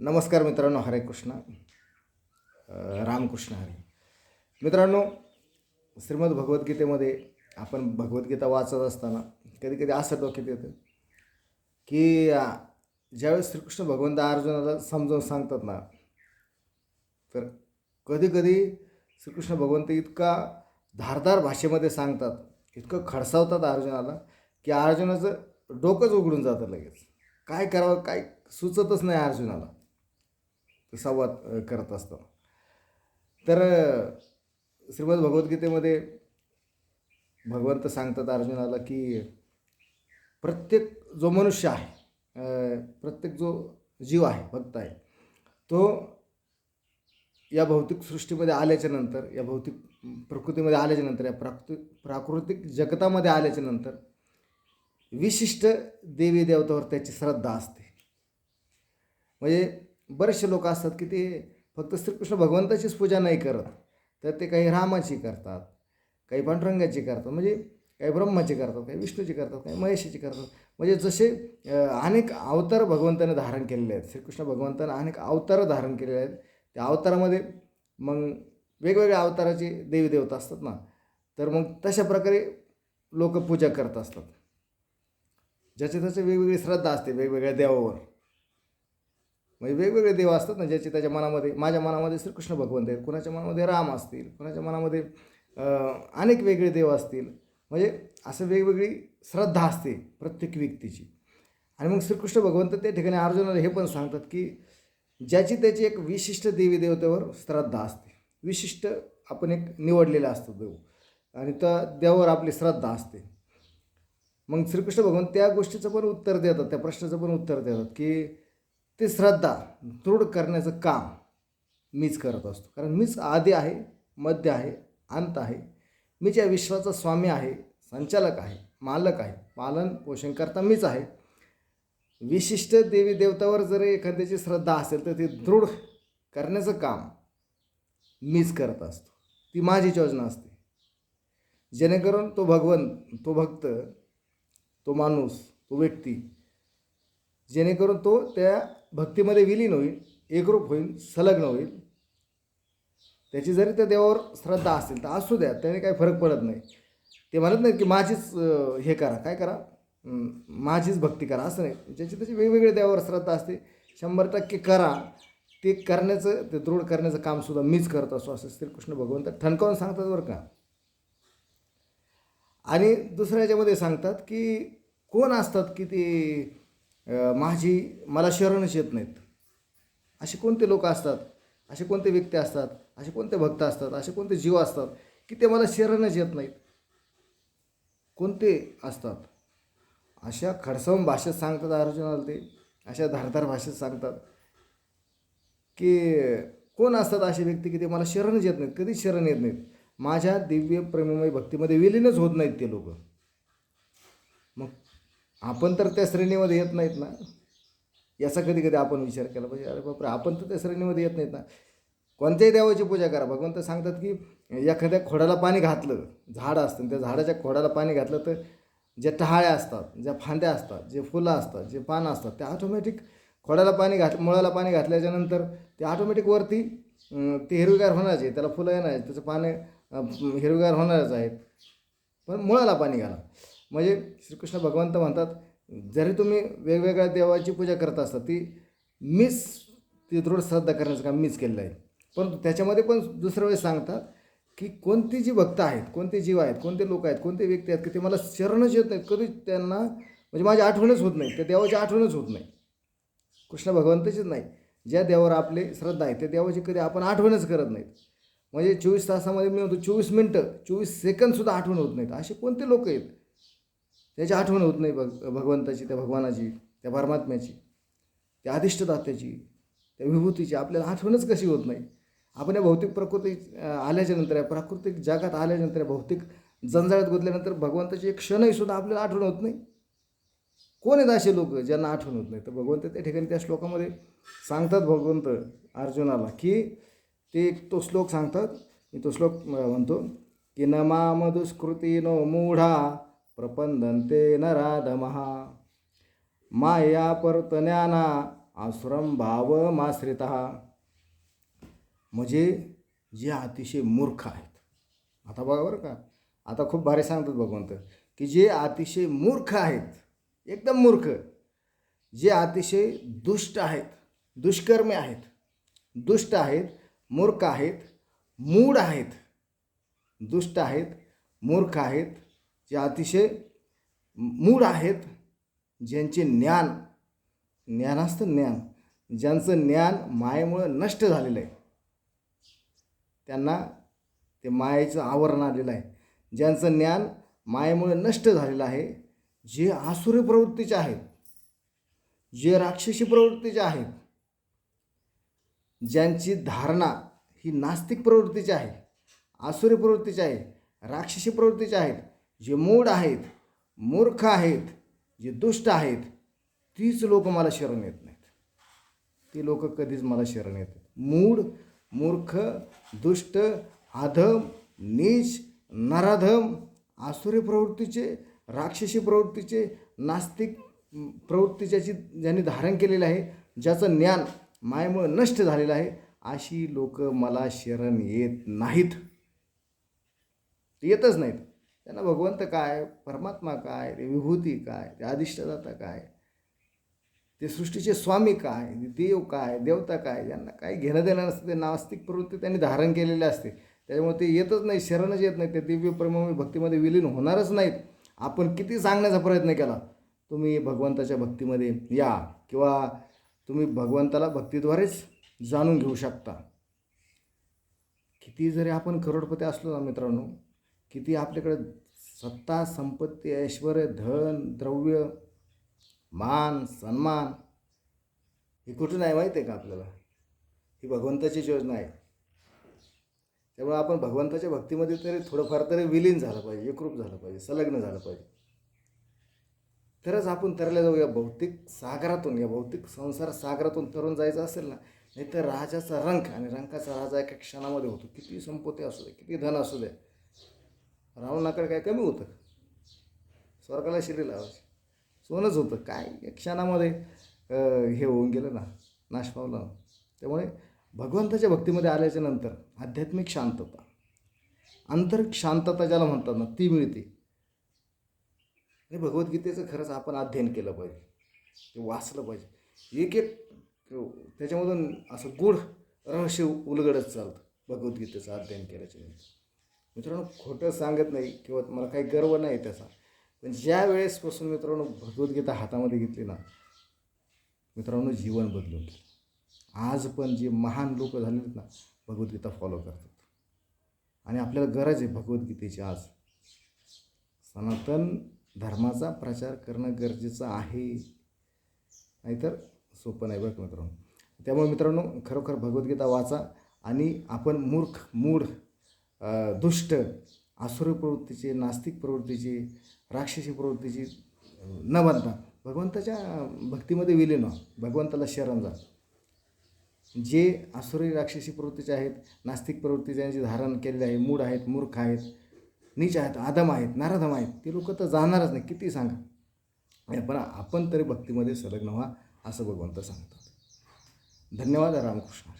नमस्कार मित्रांनो हरे कृष्ण. रामकृष्ण हरे. मित्रांनो श्रीमद भगवद्गीतेमध्ये आपण भगवद्गीता वाचत असताना कधी कधी असं डोक्यात येतं की ज्यावेळेस श्रीकृष्ण भगवंत अर्जुनाला समजावून सांगतात ना तर कधी कधी श्रीकृष्ण भगवंत इतका धारदार भाषेमध्ये सांगतात इतकं खडसावतात अर्जुनाला की अर्जुनाचं डोकंच उघडून जातं लगेच. काय करावं काय सुचतच नाही अर्जुनाला. संवाद करत असतो. तर श्रीमद भगवद्गीतेमध्ये भगवंत सांगतात अर्जुनाला की प्रत्येक जो मनुष्य आहे प्रत्येक जो जीव आहे भक्त आहे तो या भौतिक सृष्टीमध्ये आल्याच्यानंतर या भौतिक प्रकृतीमध्ये आल्याच्यानंतर या प्राकृतिक प्राकृतिक जगतामध्ये आल्याच्यानंतर विशिष्ट देवी देवतावर त्याची श्रद्धा असते. म्हणजे बरेचसे लोक असतात की ते फक्त श्रीकृष्ण भगवंताचीच पूजा नाही करत तर ते काही रामाची करतात काही पांडुरंगाची करतात म्हणजे काही ब्रह्माची करतात काही विष्णूची करतात काही महेशाची करतात. म्हणजे जसे अनेक अवतार भगवंताने धारण केलेले आहेत. श्रीकृष्ण भगवंताने अनेक अवतार धारण केलेले आहेत. त्या अवतारामध्ये मग वेगवेगळ्या अवताराचे देवी देवता असतात ना तर मग तशा प्रकारे लोक पूजा करत असतात. ज्याचे त्याचे वेगवेगळी श्रद्धा असते वेगवेगळ्या देवावर. म्हणजे वेगवेगळे देव असतात ना ज्याचे त्याच्या मनामध्ये माझ्या मनामध्ये श्रीकृष्ण भगवंत आहेत कुणाच्या मनामध्ये राम असतील कुणाच्या मनामध्ये अनेक वेगळे देव असतील. म्हणजे असं वेगवेगळी श्रद्धा असते प्रत्येक व्यक्तीची. आणि मग श्रीकृष्ण भगवंत त्या ठिकाणी अर्जुनाला हे पण सांगतात की ज्याची त्याची एक विशिष्ट देवी देवतेवर श्रद्धा असते. विशिष्ट आपण एक निवडलेला असतो देव. आणि त्या देवावर आपली श्रद्धा असते. मग श्रीकृष्ण भगवान त्या गोष्टीचं पण उत्तर देतात त्या प्रश्नाचं पण उत्तर देतात की ते श्रद्धा दृढ करण्याचं काम मीच करत असतो. कारण मीच आधी आहे मध्य आहे अंत आहे. मी ज्या विश्वाचा स्वामी आहे संचालक आहे मालक आहे पालन पोषण करता मीच आहे. विशिष्ट देवी देवतावर जर एखाद्याची श्रद्धा असेल तर ती दृढ करण्याचं काम मीच करत असतो. ती माझीच योजना असते. जेणेकरून तो भगवंत तो भक्त तो माणूस तो व्यक्ती जेणेकरून तो त्या भक्तीमध्ये विलीन होईल एकरूप होईल संलग्न होईल. त्याची जरी त्या देवावर श्रद्धा असेल तर असू द्या त्याने काही फरक पडत नाही. ते म्हणत नाही की माझीच हे करा. काय करा? माझीच भक्ती करा. असं नाही. ज्याची त्याची वेगवेगळ्या देवावर श्रद्धा असते शंभर टक्के करा. ते करण्याचं ते दृढ करण्याचं कामसुद्धा मीच करत असतो असं श्रीकृष्ण भगवंत ठणकावून सांगतात बरं का. आणि दुसऱ्या याच्यामध्ये सांगतात की कोण असतात की ते माझी मला शरणच येत नाहीत. असे कोणते लोक असतात? असे कोणते व्यक्ती असतात? असे कोणते भक्त असतात? असे कोणते जीव असतात की ते मला शरणच येत नाहीत? कोणते असतात? अशा खडसावून भाषेत सांगतात अर्जुनाला ते. अशा धारधार भाषेत सांगतात की कोण असतात असे व्यक्ती की ते मला शरणच येत नाहीत? कधीच शरण येत नाहीत. माझ्या दिव्य प्रेममय भक्तीमध्ये विलीनच होत नाहीत ते लोक. मग आपण तर त्या श्रेणीमध्ये येत नाहीत ना. याचा कधी कधी आपण विचार केला पाहिजे अरे बापरे आपण तर त्या श्रेणीमध्ये येत नाहीत ना. कोणत्याही देवाची पूजा करा. भगवंत सांगतात की एखाद्या खोडाला पाणी घातलं झाड असतं त्या झाडाच्या खोडाला पाणी घातलं तर ज्या टहाळ्या असतात ज्या फांद्या असतात जे फुलं असतात जे पानं असतात ते ऑटोमॅटिक खोडाला पाणी घात मुळाला पाणी घातल्याच्यानंतर ते ऑटोमॅटिक वरती ते हिरवीगार होणारच आहे. त्याला फुलं येणार त्याचं पाने हिरवीगार होणारच आहेत. पण मुळाला पाणी घाला. म्हणजे श्रीकृष्ण भगवंत म्हणतात जरी तुम्ही वेगवेगळ्या देवाची पूजा करत असता ती मीच ती दृढ श्रद्धा करण्याचं काम मीच केलेलं आहे. परंतु त्याच्यामध्ये पण दुसऱ्या वेळेस सांगतात की कोणती जी भक्त आहेत कोणते जीव आहेत कोणते लोक आहेत कोणते व्यक्ती आहेत की ते मला शरणच येत नाहीत. कधी त्यांना म्हणजे माझी आठवणच होत नाही त्या देवाची आठवणच होत नाही. कृष्ण भगवंताचीच नाही. ज्या देवावर आपले श्रद्धा आहे त्या देवाची कधी आपण आठवणच करत नाहीत. म्हणजे चोवीस तासामध्ये मी म्हणतो चोवीस मिनटं चोवीस सेकंदसुद्धा आठवण होत नाहीत. असे कोणते लोक आहेत? त्याची आठवण होत नाही भग भगवंताची त्या भगवानाची त्या परमात्म्याची त्या अधिष्ठदात्याची त्या विभूतीची. आपल्याला आठवणच कशी होत नाही. आपण या भौतिक प्रकृती आल्याच्यानंतर आल्याच्यानंतर या प्राकृतिक जगात आल्याच्यानंतर या भौतिक जंजाळात गुंतल्यानंतर भगवंताची एक क्षणही सुद्धा आपल्याला आठवण होत नाही. कोण आहेत असे लोक ज्यांना आठवण होत नाही? तर भगवंत त्या ठिकाणी त्या श्लोकामध्ये सांगतात भगवंत अर्जुनाला की ते एक तो श्लोक सांगतात. मी तो श्लोक म्हणतो की न मामदुष्कृती नो मूढा प्रपंदन्ते नराधमहा माया परतज्ञाना भाव माश्रितः म्हणजे जे अतिशय मूर्ख आहेत। आता बघा बरं का? आता खूप भारी सांगतात भगवंत की जे अतिशय मूर्ख आहेत एकदम मूर्ख जे अतिशय दुष्ट आहेत दुष्कर्मी आहेत दुष्ट आहेत मूर्ख आहेत मूढ आहेत दुष्ट आहेत मूर्ख आहेत जे अतिशय मूळ आहेत ज्यांचे ज्ञान ज्ञानास्तं ज्ञान ज्यांचं ज्ञान मायेमुळं नष्ट झालेलं आहे. त्यांना ते मायेचं आवरण आलेलं आहे. ज्यांचं ज्ञान मायेमुळे नष्ट झालेलं आहे जे आसुरी प्रवृत्तीचे आहेत जे राक्षसी प्रवृत्तीचे आहेत ज्यांची धारणा ही नास्तिक प्रवृत्तीची आहे आसुरी प्रवृत्तीची आहे राक्षसी प्रवृत्तीचे आहेत जे मूढ आहेत मूर्ख आहेत जे दुष्ट आहेत तीच लोक मला शरण येत नाहीत. ती लोक कधीच मला शरण येत नाहीत. मूढ मूर्ख दुष्ट अधम नीच नराधम आसुरी प्रवृत्तीचे राक्षसी प्रवृत्तीचे नास्तिक म, प्रवृत्तीच्याची ज्यांनी धारण केलेलं आहे ज्याचं ज्ञान मायेमुळे नष्ट झालेलं आहे अशी लोक मला शरण येत नाहीत. येतच नाहीत. त्यांना भगवंत काय परमात्मा काय ते विभूती काय ते अधिष्ठाता काय ते सृष्टीचे स्वामी काय देव काय देवता काय यांना काय घेणं देणं नसतं. ते नास्तिक प्रवृत्ती त्यांनी धारण केलेले असते. त्याच्यामुळे ते येतच नाही शरणच येत नाही. ते दिव्य प्रेमामुळे भक्तीमध्ये विलीन होणारच नाहीत. आपण किती सांगण्याचा प्रयत्न केला तुम्ही भगवंताच्या भक्तीमध्ये या किंवा तुम्ही भगवंताला भक्तीद्वारेच जाणून घेऊ शकता. किती जरी आपण करोडपती असलो ना मित्रांनो किती आपल्याकडं सत्ता संपत्ती ऐश्वर धन द्रव्य मान सन्मान हे कुठून आहे माहिती आहे का आपल्याला? ही भगवंताचीच योजना आहे. त्यामुळे आपण भगवंताच्या भक्तीमध्ये तरी थोडंफार तरी विलीन झालं पाहिजे एकरूप झालं पाहिजे संलग्न झालं पाहिजे. तरच आपण तरल्या जाऊ या भौतिक सागरातून या भौतिक संसार सागरातून तरुण जायचं असेल ना नाही तर राजाचा रंक आणि रंकाचा राजा एका क्षणामध्ये होतो. किती संपत्ती असू दे किती धन असू दे रावणाकडे काय कमी होतं? स्वर्गाला शिरी लावायची. सोनंच होतं. काय? क्षणामध्ये हे होऊन गेलं ना नाश पावला. त्यामुळे भगवंताच्या भक्तीमध्ये आल्याच्यानंतर आध्यात्मिक शांतता. आंतरिक शांतता ज्याला म्हणतात ना ती मिळते. आणि भगवद्गीतेचं खरंच आपण अध्ययन केलं पाहिजे. ते वाचलं पाहिजे. एक एक त्याच्यामधून असं गूढ रहस्य उलगडत चालतं भगवद्गीतेचं अध्ययन केल्याच्यानंतर. मित्रांनो खोटं सांगत नाही किंवा मला काही गर्व नाही त्याचा. पण ज्या वेळेसपासून मित्रांनो भगवद्गीता हातामध्ये घेतली ना मित्रांनो जीवन बदलून गेलं. आज पण जे महान लोक झालेत ना भगवद्गीता फॉलो करतात. आणि आपल्याला गरज आहे भगवद्गीतेची आज. सनातन धर्माचा प्रचार करणं गरजेचं आहे. नाहीतर सोपं नाही बरं मित्रांनो? त्यामुळे मित्रांनो खरोखर भगवद्गीता वाचा आणि आपण मूर्ख मूढ दुष्ट आसुरी प्रवृत्तीचे नास्तिक प्रवृत्तीचे राक्षसी प्रवृत्तीची न बनता भगवंताच्या भक्तीमध्ये विलीन व्हा. भगवंताला शरण जा. जे असुरी राक्षसी प्रवृत्तीचे आहेत नास्तिक प्रवृत्ती ज्यांचे धारण केलेले आहे मूढ आहेत मूर्ख आहेत नीच आहेत आदम आहेत नारदम आहेत ते लोक तर जाणारच नाही किती सांगा. पण आपण तरी भक्तीमध्ये संलग्न व्हा असं भगवंत सांगतात. धन्यवाद रामकृष्ण.